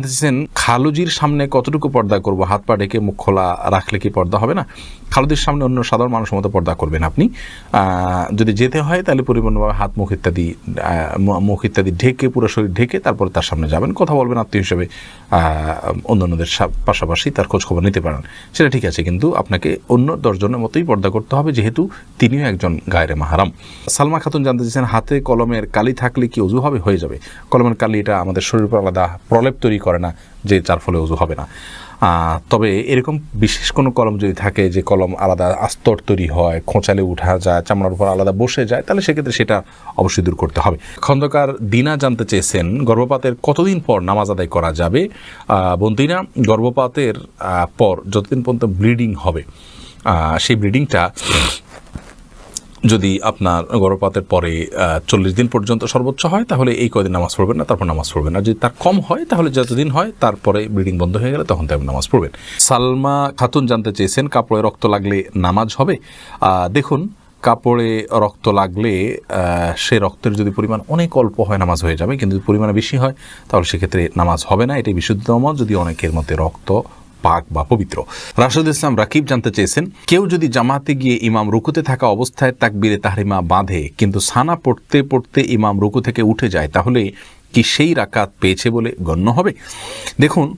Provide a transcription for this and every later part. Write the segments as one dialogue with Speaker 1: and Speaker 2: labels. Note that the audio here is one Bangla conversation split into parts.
Speaker 1: বলতেছেন খালুজির সামনে কতটুকু পর্দা করব? হাত পা ঢেকে মুখ খোলা রাখলে কি পর্দা হবে না? খালুজির সামনে অন্য সাধারণ মানুষের মতো পর্দা করবেন আপনি। যদি যেতে হয়, তাহলে পরিপূর্ণভাবে হাত, মুখ ইত্যাদি মুখ ইত্যাদি ঢেকে, পুরো শরীর ঢেকে তারপরে তার সামনে যাবেন। কথা বলবেন আত্মীয় হিসেবে অন্যান্যদের পাশাপাশি তার খোঁজ খবর নিতে পারেন। সেটা ঠিক আছে, কিন্তু আপনাকে অন্য দশজনের মতোই পর্দা করতে হবে, যেহেতু তিনিও একজন গায়রে মাহারাম। সালমা খাতুন জানতে চেয়েছেন, হাতে কলমের কালি থাকলে কি অজু হবে হয়ে যাবে? কলমের কালি এটা আমাদের শরীর আলাদা প্রলেপ তৈরি করে। না যে যার ফলে অজু হবে না। তবে এরকম বিশেষ কোনো কলম যদি থাকে যে কলম আলাদা আস্তর তৈরি হয়, খোঁচালে উঠা যায়, চামড়ার উপর আলাদা বসে যায়, তাহলে সেক্ষেত্রে সেটা অবশ্যই দূর করতে হবে। খন্দকার দিনা জানতে চেয়েছেন, গর্ভপাতের কতদিন পর নামাজ আদায় করা যাবে? বন্দিনা গর্ভপাতের পর যতদিন পর্যন্ত ব্লিডিং হবে সেই ব্লিডিংটা যদি আপনার গর্ভপাতের পরে চল্লিশ দিন পর্যন্ত সর্বোচ্চ হয়, তাহলে এই কদিন নামাজ পড়বেন না, তারপর নামাজ পড়বেন আর যদি তার কম হয়, তাহলে যতদিন হয়, তারপরে ব্লিডিং বন্ধ হয়ে গেলে তখন তাই নামাজ পড়বেন। সালমা খাতুন জানতে চেয়েছেন, কাপড়ে রক্ত লাগলে নামাজ হবে। দেখুন, কাপড়ে রক্ত লাগলে সে রক্তের যদি পরিমাণ অনেক অল্প হয়, নামাজ হয়ে যাবে। কিন্তু যদি পরিমাণে বেশি হয়, তাহলে সেক্ষেত্রে নামাজ হবে না। এটাই বিশুদ্ধ মত যদি অনেকের মধ্যে রক্ত পাক বা পবিত্র। রাশেদ ইসলাম রাকিব জানতে চেয়েছেন, কেউ যদি জামাতে গিয়ে ইমাম রুকুতে থাকা অবস্থায় তাকবিরে তাহরিমা বাঁধে, কিন্তু সানা পড়তে পড়তে ইমাম রুকু থেকে উঠে যায়, তাহলে কি সেই রাকাত পেয়েছে বলে গণ্য হবে? দেখুন,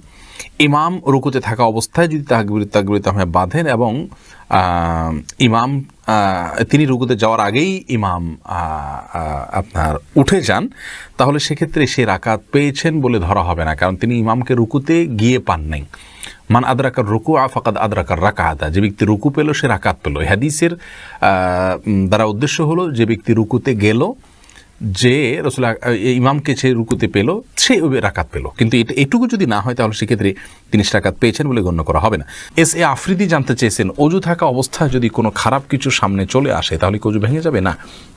Speaker 1: ইমাম রুকুতে থাকা অবস্থায় যদি তাকবির তাকবির তাহমে বাঁধেন এবং ইমাম তিনি রুকুতে যাওয়ার আগেই ইমাম আপনার উঠে যান, তাহলে সেক্ষেত্রে সে রাকাত পেয়েছেন বলে ধরা হবে না, কারণ তিনি ইমামকে রুকুতে গিয়ে পান নাই মান আদ্রাকার রুকু আফাকাদ আদরাকার আদা যে ব্যক্তি রুকু পেল, সে রাকাত পেল। হাদিসের দ্বারা উদ্দেশ্য হলো যে ব্যক্তি রুকুতে গেল যে রসুল ইমামকে সে রুকুতে পেল, সে রাকাত পেল। কিন্তু এটা, এটুকু যদি না হয়, তাহলে সেক্ষেত্রে তিনি রাকাত পেয়েছেন বলে গণ্য করা হবে না। এস এ আফ্রিদি জানতে চেয়েছেন, অজু থাকা অবস্থায় যদি কোনো খারাপ কিছু সামনে চলে আসে, তাহলে কি অজু ভেঙে যাবে? না।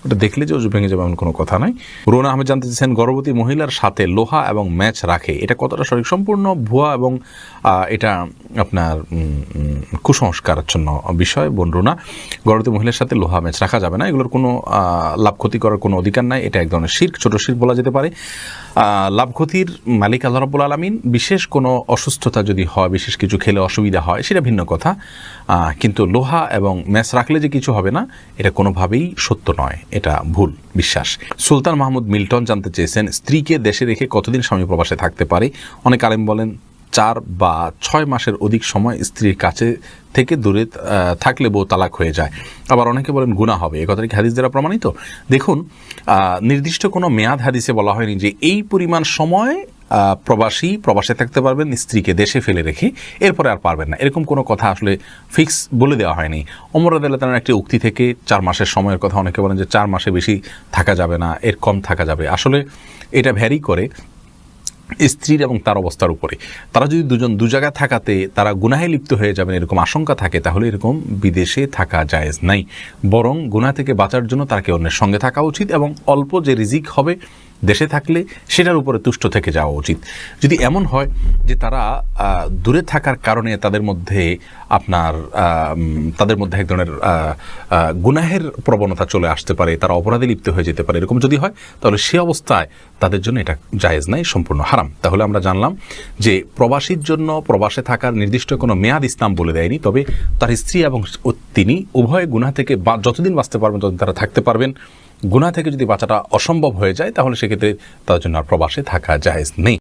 Speaker 1: ওটা দেখলে যে অজু ভেঙে যাবে এমন কোনো কথা নয় রোনা আহমেদ জানতে চেয়েছেন, গর্ভবতী মহিলার সাথে লোহা এবং ম্যাচ রাখে, এটা কতটা সঠিক? সম্পূর্ণ ভুয়া এবং এটা আপনার কুসংস্কারাচ্ছন্ন বিষয় বোন রুনা। গর্ভবতী মহিলার সাথে লোহা ম্যাচ রাখা যাবে না। এগুলোর কোনো লাভ ক্ষতি করার কোনো অধিকার নাই। এটা এক ধরনের শির্ক, ছোট শির্ক বলা যেতে পারে। লাভ ক্ষতির মালিক আল্লাহ রাব্বুল আলমিন, বিশেষ কোনো অসুস্থতা যদি হয়, বিশেষ কিছু খেলে অসুবিধা হয়, সেটা ভিন্ন কথা। কিন্তু লোহা এবং ম্যাচ রাখলে যে কিছু হবে না, এটা কোনোভাবেই সত্য নয়, এটা ভুল বিশ্বাস। সুলতান মাহমুদ মিল্টন জানতে চেয়েছেন, স্ত্রীকে দেশে রেখে কতদিন স্বামী প্রবাসে থাকতে পারে? অনেক আলেম বলেন চার বা ছয় মাসের অধিক সময় স্ত্রীর কাছে থেকে দূরে থাকলে বউ তালাক হয়ে যায়। আবার অনেকে বলেন গুণা হবে। এ কথাটা কি হাদিস দ্বারা প্রমাণিত? দেখুন নির্দিষ্ট কোনো মেয়াদ হাদিসে বলা হয়নি যে এই পরিমাণ সময় প্রবাসী প্রবাসে থাকতে পারবেন, স্ত্রীকে দেশে ফেলে রেখে এরপরে আর পারবেন না। এরকম কোনো কথা আসলে ফিক্স বলে দেওয়া হয়নি। অমর আদালতের একটি উক্তি থেকে চার মাসের সময়ের কথা অনেকে বলেন যে চার মাসে বেশি থাকা যাবে না, এর কম থাকা যাবে। আসলে এটা ভ্যারি করে। স্ত্রীর এবং তার অবস্থার উপরে। তারা যদি দুজন দু জায়গায় থাকাতে তারা গুনাহে লিপ্ত হয়ে যাবেন এরকম আশঙ্কা থাকে, তাহলে এরকম বিদেশে থাকা জায়েজ নাই। বরং গুনাহ থেকে বাঁচার জন্য তাকে অন্যের সঙ্গে থাকা উচিত এবং অল্প যে রিজিক হবে দেশে থাকলে সেটার উপরে তুষ্ট থেকে যাওয়া উচিত। যদি এমন হয় যে তারা দূরে থাকার কারণে তাদের মধ্যে আপনার তাদের মধ্যে এক ধরনের গুনাহের প্রবণতা চলে আসতে পারে, তারা অপরাধে লিপ্ত হয়ে যেতে পারে, এরকম যদি হয়, তাহলে সে অবস্থায় তাদের জন্য এটা জায়েজ নাই, সম্পূর্ণ হারাম। তাহলে আমরা জানলাম যে প্রবাসীর জন্য প্রবাসে থাকার নির্দিষ্ট কোনো মেয়াদ ইসলাম বলে দেয়নি, তবে তার স্ত্রী এবং তিনি উভয় গুনাহ থেকে যতদিন বাঁচতে পারবেন, ততদিন তারা থাকতে পারবেন। গুনাহ থেকে যদি বাঁচাটা অসম্ভব হয়ে যায়, তাহলে সেক্ষেত্রে তার জন্য আর প্রবাসে থাকা জায়েজ নেই।